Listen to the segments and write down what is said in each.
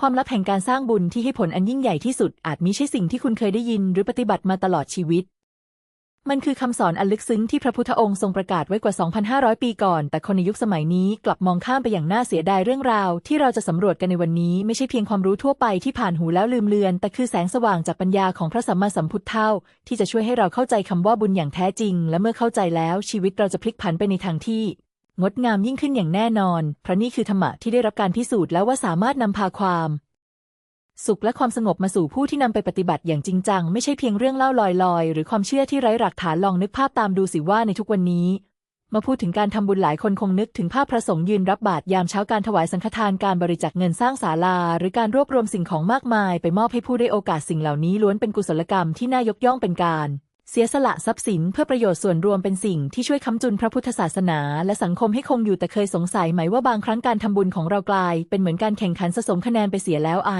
ความลับแห่งการสร้างบุญที่ให้ผลอันยิ่งใหญ่ที่สุดอาจมิใช่สิ่งที่คุณเคยได้ยินหรือปฏิบัติมาตลอดชีวิต มันคือคำสอนอันลึกซึ้งที่พระพุทธองค์ทรงประกาศไว้กว่า 2,500 ปีก่อน แต่คนในยุคสมัยนี้กลับมองข้ามไปอย่างน่าเสียดายเรื่องราว ที่เราจะสำรวจกันในวันนี้ไม่ใช่เพียงความรู้ทั่วไปที่ผ่านหูแล้วลืมเลือน แต่คือแสงสว่างจากปัญญาของพระสัมมาสัมพุทธเจ้าที่จะช่วยให้เราเข้าใจคำว่าบุญอย่างแท้จริง และเมื่อเข้าใจแล้วชีวิตเราจะพลิกผันไปในทางที่ งดงามยิ่งขึ้นอย่างแน่นอน เพราะนี่คือธรรมะที่ได้รับการพิสูจน์แล้วว่าสามารถนำพาความ สุขและความสงบมาสู่ผู้ที่นำไปปฏิบัติอย่างจริงจัง ไม่ใช่เพียงเรื่องเล่าลอยๆ หรือความเชื่อที่ไร้หลักฐานลองนึกภาพตามดูสิว่าในทุกวันนี้ มาพูดถึงการทำบุญหลายคนคงนึกถึงภาพพระสงฆ์ยืนรับบาตรยามเช้าการถวายสังฆทานการบริจาคเงินสร้างศาลา หรือการรวบรวมสิ่งของมากมาย ไปมอบให้ผู้ได้โอกาสสิ่งเหล่านี้ล้วนเป็นกุศลกรรมที่น่ายกย่องเป็นการ เสียสละทรัพย์สินเพื่อประโยชน์ส่วนรวมเป็นสิ่งที่ช่วยค้ำจุนพระพุทธศาสนา และสังคมให้คงอยู่แต่เคยสงสัยไหมว่าบางครั้งการทำบุญของเรากลาย เป็นเหมือนการแข่งขันสะสมคะแนนไปเสียแล้วไอ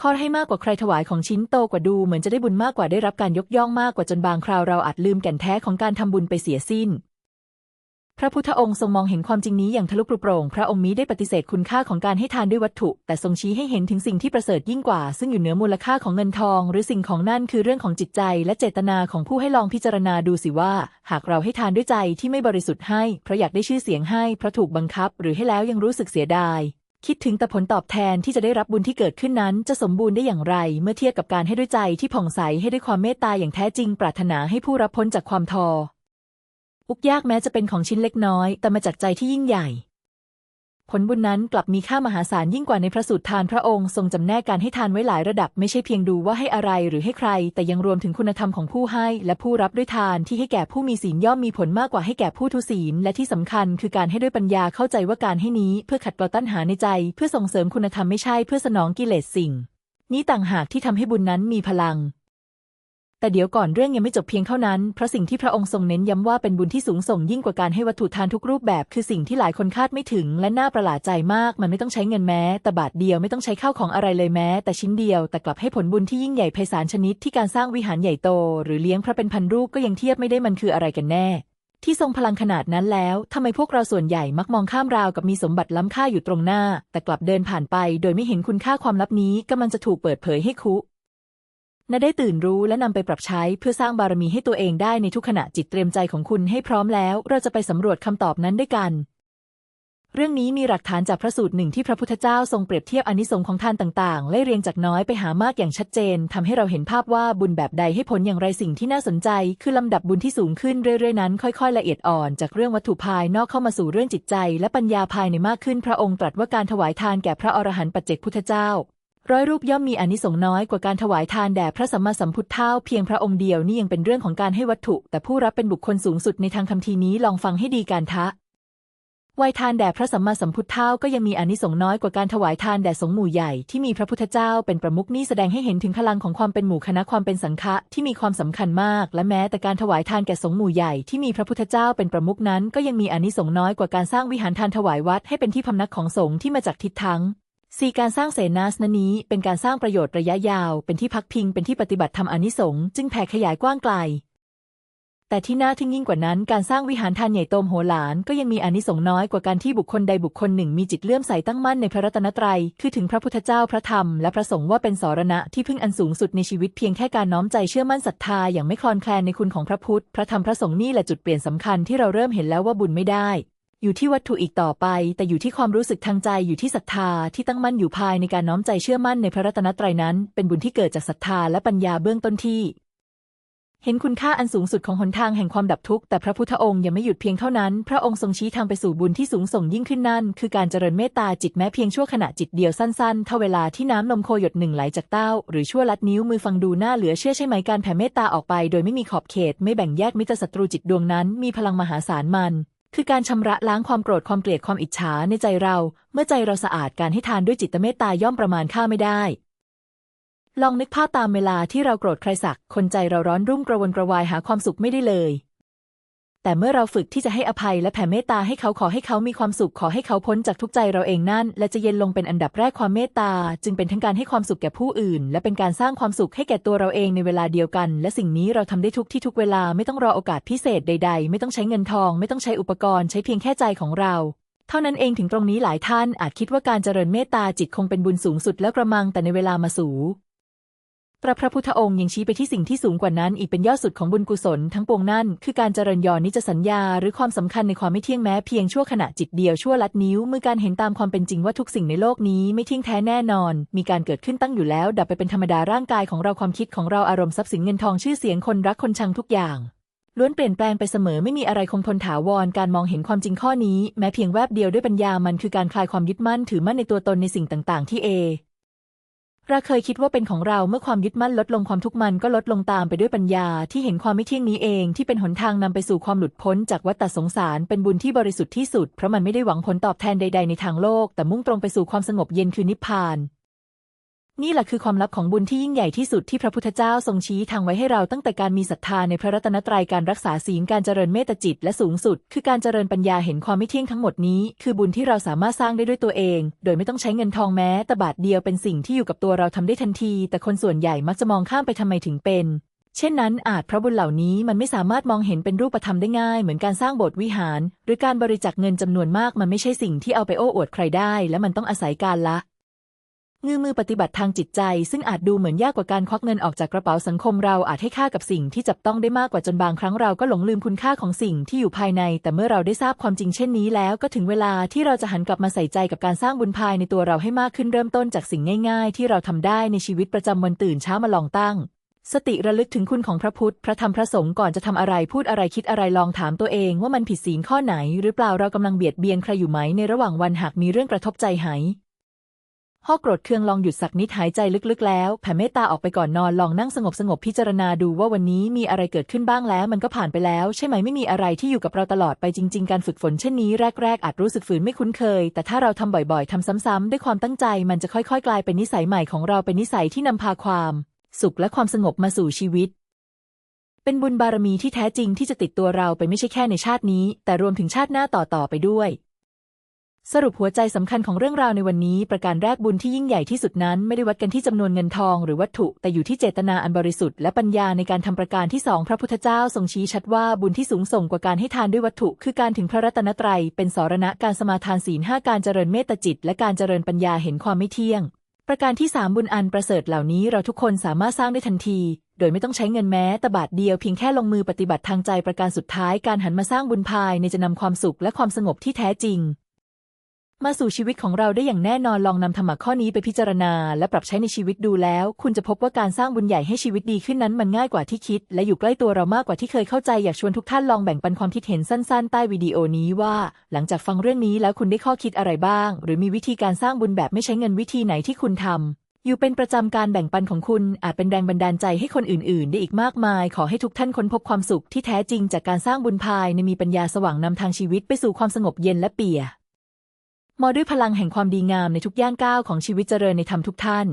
ข้อให้มากกว่าใครถวายของชิ้นโตกว่าดูเหมือนจะได้บุญมากกว่าได้รับการยกย่องมากกว่าจนบางคราวเราอาจลืมแก่นแท้ของการทำบุญไปเสียสิ้น พระพุทธองค์ทรงมองเห็นความจริงนี้อย่างทะลุปรุโปร่ง พระองค์มิได้ปฏิเสธคุณค่าของการให้ทานด้วยวัตถุ แต่ทรงชี้ให้เห็นถึงสิ่งที่ประเสริฐยิ่งกว่า ซึ่งอยู่เหนือมูลค่าของเงินทอง หรือสิ่งของนั่นคือเรื่องของจิตใจ และเจตนาของผู้ให้ลองพิจารณาดูสิว่า หากเราให้ทานด้วยใจที่ไม่บริสุทธิ์ให้เพราะอยากได้ชื่อเสียงให้เพราะถูกบังคับ หรือให้แล้วยังรู้สึกเสียดายคิดถึงแต่ผลตอบแทนที่จะได้รับบุญที่เกิดขึ้นนั้น จะสมบูรณ์ได้อย่างไร เมื่อเทียบกับการให้ด้วยใจที่ผ่องใสให้ด้วยความเมตตาอย่างแท้จริง ปรารถนาให้ผู้รับพ้นจากความทอ อุกยากแม้จะเป็นของชิ้นเล็กน้อย แต่มาจากใจที่ยิ่งใหญ่ ผลบุญนั้นกลับมีค่ามหาศาลยิ่งกว่าในพระสูตรทานพระองค์ทรงจำแนกการให้ทานไว้หลายระดับไม่ใช่เพียงดูว่าให้อะไรหรือให้ใคร แต่ยังรวมถึงคุณธรรมของผู้ให้ และผู้รับด้วยทานที่ให้แก่ผู้มีศีลย่อมมีผลมากกว่าให้แก่ผู้ทุศีล และที่สำคัญคือการให้ด้วยปัญญาเข้าใจว่าการให้นี้เพื่อขัดเกลาตัณหาในใจ เพื่อส่งเสริมคุณธรรมไม่ใช่เพื่อสนองกิเลสสิ่ง นี้ต่างหากที่ทำให้บุญนั้นมีพลัง แต่เดี๋ยวก่อนเรื่องยังไม่จบเพียงเท่านั้นเพราะสิ่งที่พระองค์ทรงเน้นย้ำว่าเป็นบุญที่สูงส่งยิ่งกว่าการให้วัตถุทานทุกรูปแบบ คือสิ่งที่หลายคนคาดไม่ถึง และน่าประหลาดใจมาก มันไม่ต้องใช้เงินแม้ แต่บาทเดียวไม่ต้องใช้ข้าวของอะไรเลยแม้ แต่ชิ้นเดียวแต่กลับให้ผลบุญที่ยิ่งใหญ่ไพศาลชนิดที่การสร้างวิหารใหญ่โต หรือเลี้ยงพระเป็นพันรูปก็ยังเทียบไม่ได้มันคืออะไรกันแน่ที่ทรงพลังขนาดนั้นแล้ว ทำไมพวกเราส่วนใหญ่มักมองข้ามราวกับมีสมบัติล้ำค่าอยู่ตรงหน้า แต่กลับเดินผ่านไป โดยไม่เห็นคุณค่าความลับนี้กำลังจะถูกเปิดเผยให้คุ นาได้ตื่นรู้และนำไปปรับใช้เพื่อสร้างบารมีให้ตัวเองได้ในทุกขณะจิตเตรียมใจของคุณให้พร้อมแล้ว เราจะไปสำรวจคำตอบนั้นด้วยกัน เรื่องนี้มีหลักฐานจากพระสูตรหนึ่งที่พระพุทธเจ้าทรงเปรียบเทียบอนิสงส์ของทานต่างๆไล่เรียงจากน้อยไปหามากอย่างชัดเจนทำให้เราเห็นภาพว่าบุญแบบใดให้ผลอย่างไรสิ่งที่น่าสนใจ คือลำดับบุญที่สูงขึ้นเรื่อยๆนั้น ค่อย ๆ ละเอียดอ่อนจากเรื่องวัตถุภายนอกเข้ามาสู่เรื่องจิตใจ และปัญญาภายในมากขึ้นพระองค์ตรัสว่าการถวายทานแก่พระอรหันต์ปัจเจกพุทธเจ้า ร้อยรูปย่อมมีอนิสงส์น้อยกว่าการถวายทานแด่พระสัมมาสัมพุทธเจ้าเพียงพระองค์เดียวนี่ยังเป็นเรื่องของการให้วัตถุ แต่ผู้รับเป็นบุคคลสูงสุดในทางคำทีนี้ลองฟังให้ดีการทะวายทานแด่พระสัมมาสัมพุทธเจ้าก็ยังมีอนิสงส์น้อยกว่าการถวายทานแด่สงฆ์หมู่ใหญ่ที่มีพระพุทธเจ้าเป็นประมุขนี่แสดงให้เห็นถึงพลังของความเป็นหมู่คณะความเป็นสังฆะที่มีความสำคัญมาก และแม้แต่การถวายทานแก่สงฆ์หมู่ใหญ่ที่มีพระพุทธเจ้าเป็นประมุขนั้น ก็ยังมีอนิสงส์น้อยกว่าการสร้างวิหารทานถวายวัดให้เป็นที่พำนักของสงฆ์ที่มาจากทิศทั้ง สี่การสร้างเสนาสนนี้ เป็นการสร้างประโยชน์ระยะยาว เป็นที่พักพิง เป็นที่ปฏิบัติธรรมอนิสงส์จึงแผ่ขยายกว้างไกล แต่ที่น่าทึ่งยิ่งกว่านั้น การสร้างวิหารทานใหญ่โตมโหฬารก็ยังมีอนิสงส์น้อยกว่าการที่บุคคลใดบุคคลหนึ่งมีจิตเลื่อมใสตั้งมั่นในพระรัตนตรัย คือถึงพระพุทธเจ้าพระธรรม และพระสงฆ์ว่าเป็นสรณะที่พึ่งอันสูงสุดในชีวิตเพียงแค่การน้อมใจเชื่อมั่นศรัทธาอย่างไม่คลอนแคลนในคุณของพระพุทธ พระธรรมพระสงฆ์นี่แหละจุดเปลี่ยนสำคัญที่เราเริ่มเห็นแล้วว่าบุญไม่ได้ อยู่ที่วัตถุอีกต่อไป แต่อยู่ที่ความรู้สึกทางใจอยู่ที่ศรัทธาที่ตั้งมั่นอยู่ภายในการน้อมใจเชื่อมั่นในพระรัตนตรัยนั้น เป็นบุญที่เกิดจากศรัทธาและปัญญาเบื้องต้นที่ เห็นคุณค่าอันสูงสุดของหนทางแห่งความดับทุกข์แต่พระพุทธองค์ยังไม่หยุดเพียงเท่านั้น พระองค์ทรงชี้ทางไปสู่บุญที่สูงส่งยิ่งขึ้นนั่น คือการเจริญเมตตาจิตแม้เพียงชั่วขณะจิตเดียวสั้นๆเท่าเวลาที่น้ำนมโคหยดหนึ่งไหลจากเต้า หรือชั่วลัดนิ้วมือฟังดูน่าเหลือเชื่อใช่ไหมการแผ่เมตตาออกไป โดยไม่มีขอบเขต ไม่แบ่งแยกมิตรศัตรูจิตดวงนั้น มีพลังมหาศาลมัน คือการชำระล้างความโกรธความเกลียดความอิจฉาในใจเรา เมื่อใจเราสะอาดการให้ทานด้วยจิตเมตตาย่อมประมาณค่าไม่ได้ ลองนึกภาพตามเวลาที่เราโกรธใครสักคนใจเราร้อนรุ่มกระวนกระวายหาความสุขไม่ได้เลย แต่เมื่อเราฝึกที่จะให้อภัยและแผ่เมตตาให้เขาขอให้เขามีความสุขขอให้เขาพ้นจากทุกใจเราเองนั่น และจะเย็นลงเป็นอันดับแรกความเมตตา จึงเป็นทั้งการให้ความสุขแก่ผู้อื่น และเป็นการสร้างความสุขให้แก่ตัวเราเองในเวลาเดียวกัน และสิ่งนี้เราทำได้ทุกที่ทุกเวลาไม่ต้องรอโอกาสพิเศษใด ๆ ไม่ต้องใช้เงินทอง ไม่ต้องใช้อุปกรณ์ใช้เพียงแค่ใจของเราเท่านั้นเองถึงตรงนี้หลายท่านอาจคิดว่าการเจริญเมตตาจิตคงเป็นบุญสูงสุดแล้วกระมังแต่ในเวลามาสู่ พระพระพุทธองค์ยังชี้ไปที่สิ่งที่สูงกว่านั้นอีกเป็นยอดสุดของบุญกุศลทั้งปวงนั่น คือการเจริญยอนิจสัญญา หรือความสำคัญในความไม่เที่ยงแม้เพียงชั่วขณะจิตเดียวชั่วลัดนิ้วเมื่อการเห็นตามความเป็นจริงว่าทุกสิ่งในโลกนี้ไม่เที่ยงแท้แน่นอน มีการเกิดขึ้นตั้งอยู่แล้ว ดับไปเป็นธรรมดาร่างกายของเราความคิดของเราอารมณ์ทรัพย์สินเงินทองชื่อเสียงคนรักคนชังทุกอย่างล้วนเปลี่ยนแปลงไปเสมอไม่มีอะไรคงทนถาวรการมองเห็นความจริงข้อนี้ แม้เพียงแวบเดียวด้วยปัญญามันคือการคลายความยึดมั่นถือมั่นในตัวตนในสิ่งต่าง ๆ ที่เอ เราเคยคิดว่าเป็นของเราเมื่อความยึดมั่นลดลงความทุกข์มันก็ลดลงตามไปด้วยปัญญาที่เห็นความไม่เที่ยงนี้เอง ที่เป็นหนทางนำไปสู่ความหลุดพ้นจากวัฏสงสารเป็นบุญที่บริสุทธิ์ที่สุดเพราะมันไม่ได้หวังผลตอบแทนใด ๆ ในทางโลก แต่มุ่งตรงไปสู่ความสงบเย็นคือนิพพาน นี่แหละคือความลับของบุญที่ยิ่งใหญ่ที่สุดที่พระพุทธเจ้าทรงชี้ทางไว้ให้เราตั้งแต่การมีศรัทธาในพระรัตนตรัยการรักษาศีลการเจริญเมตจิต และสูงสุด คือการเจริญปัญญาเห็นความไม่เที่ยงทั้งหมดนี้ คือบุญที่เราสามารถสร้างได้ด้วยตัวเอง โดยไม่ต้องใช้เงินทองแม้ แต่บาทเดียวเป็นสิ่งที่อยู่กับตัวเราทำได้ทันที แต่คนส่วนใหญ่มักจะมองข้ามไปทำไมถึงเป็นเช่นนั้นอาจเพราะบุญเหล่านี้มันไม่สามารถมองเห็นเป็นรูปธรรมได้ง่าย เหมือนการสร้างโบสถ์วิหาร หรือการบริจาคเงินจำนวนมากมันไม่ใช่สิ่งที่เอาไปโอ้อวดใครได้ และมันต้องอาศัยการละ งือมือปฏิบัติทางจิตใจ ซึ่งอาจดูเหมือนยากกว่าการควักเงินออกจากกระเป๋าสังคมเราอาจให้ค่ากับสิ่งที่จับต้องได้มากกว่าจนบางครั้งเราก็หลงลืมคุณค่าของสิ่งที่อยู่ภายใน แต่เมื่อเราได้ทราบความจริงเช่นนี้แล้ว ก็ถึงเวลาที่เราจะหันกลับมาใส่ใจกับการสร้างบุญภายในตัวเราให้มากขึ้นเริ่มต้นจากสิ่งง่าย ๆ ที่เราทำได้ในชีวิตประจำวันตื่นเช้ามาลองตั้ง สติระลึกถึงคุณของพระพุทธ พระธรรมพระสงฆ์ก่อนจะทำอะไรพูดอะไรคิดอะไรลองถามตัวเองว่ามันผิดศีลข้อไหน หรือเปล่าเรากำลังเบียดเบียนใครอยู่ไหมในระหว่างวันหากมีเรื่องกระทบใจหาย พ่อโกรธเคืองลองหยุดสักนิดหายใจลึกๆแล้ว แผ่เมตตาออกไปก่อนนอนลองนั่งสงบสงบพิจารณาดูว่าวันนี้มีอะไรเกิดขึ้นบ้างแล้ว มันก็ผ่านไปแล้ว ใช่ไหมไม่มีอะไรที่อยู่กับเราตลอดไปจริง ๆ การฝึกฝนเช่นนี้แรกๆ อาจรู้สึกฝืนไม่คุ้นเคย แต่ถ้าเราทำบ่อยๆทำซ้ำๆด้วยความตั้งใจ มันจะค่อย ๆ กลายเป็นนิสัยใหม่ของเราเป็นนิสัยที่นำพาความ สุขและความสงบมาสู่ชีวิตเป็นบุญบารมีที่แท้จริงที่จะติดตัวเราไปไม่ใช่แค่ในชาตินี้ แต่รวมถึงชาติหน้าต่อๆไปด้วย สรุปหัวใจสำคัญของเรื่องราวในวันนี้ ประการแรกบุญที่ยิ่งใหญ่ที่สุดนั้นไม่ได้วัดกันที่จำนวนเงินทองหรือวัตถุ แต่อยู่ที่เจตนาอันบริสุทธิ์และปัญญาในการทำประการที่สองพระพุทธเจ้าทรงชี้ชัดว่าบุญที่สูงส่งกว่าการให้ทานด้วยวัตถุ คือการถึงพระรัตนตรัย เป็นสรณะการสมาทานศีลห้าการเจริญเมตตาจิต และการเจริญปัญญาเห็นความไม่เที่ยง ประการที่สามบุญอันประเสริฐเหล่านี้เราทุกคนสามารถสร้างได้ทันทีโดยไม่ต้องใช้เงินแม้แต่บาทเดียวเพียงแค่ลงมือปฏิบัติทางใจประการสุดท้ายการหันมาสร้างบุญภายในจะนำความสุขและความสงบที่แท้จริง มาสู่ชีวิตของเราได้อย่างแน่นอนลองนำธรรมะข้อนี้ไปพิจารณา และปรับใช้ในชีวิตดูแล้ว คุณจะพบว่าการสร้างบุญใหญ่ให้ชีวิตดีขึ้นนั้นมันง่ายกว่าที่คิด และอยู่ใกล้ตัวเรามากกว่าที่เคยเข้าใจอยากชวนทุกท่านลองแบ่งปันความคิดเห็นสั้นๆ ใต้วิดีโอนี้ว่า หลังจากฟังเรื่องนี้แล้วคุณได้ข้อคิดอะไรบ้าง หรือมีวิธีการสร้างบุญแบบไม่ใช้เงินวิธีไหนที่คุณทำอยู่เป็นประจำการแบ่งปันของคุณอาจเป็นแรงบันดาลใจให้คนอื่น ๆ ได้อีกมากมาย ขอให้ทุกท่านค้นพบความสุขที่แท้จริงจากการสร้างบุญภายในมีปัญญาสว่างนำทางชีวิตไปสู่ความสงบเย็นและเปี่ย มอด้วยพลังแห่งความดีงามในทุกย่างก้าวของชีวิตเจริญในธรรมทุกท่าน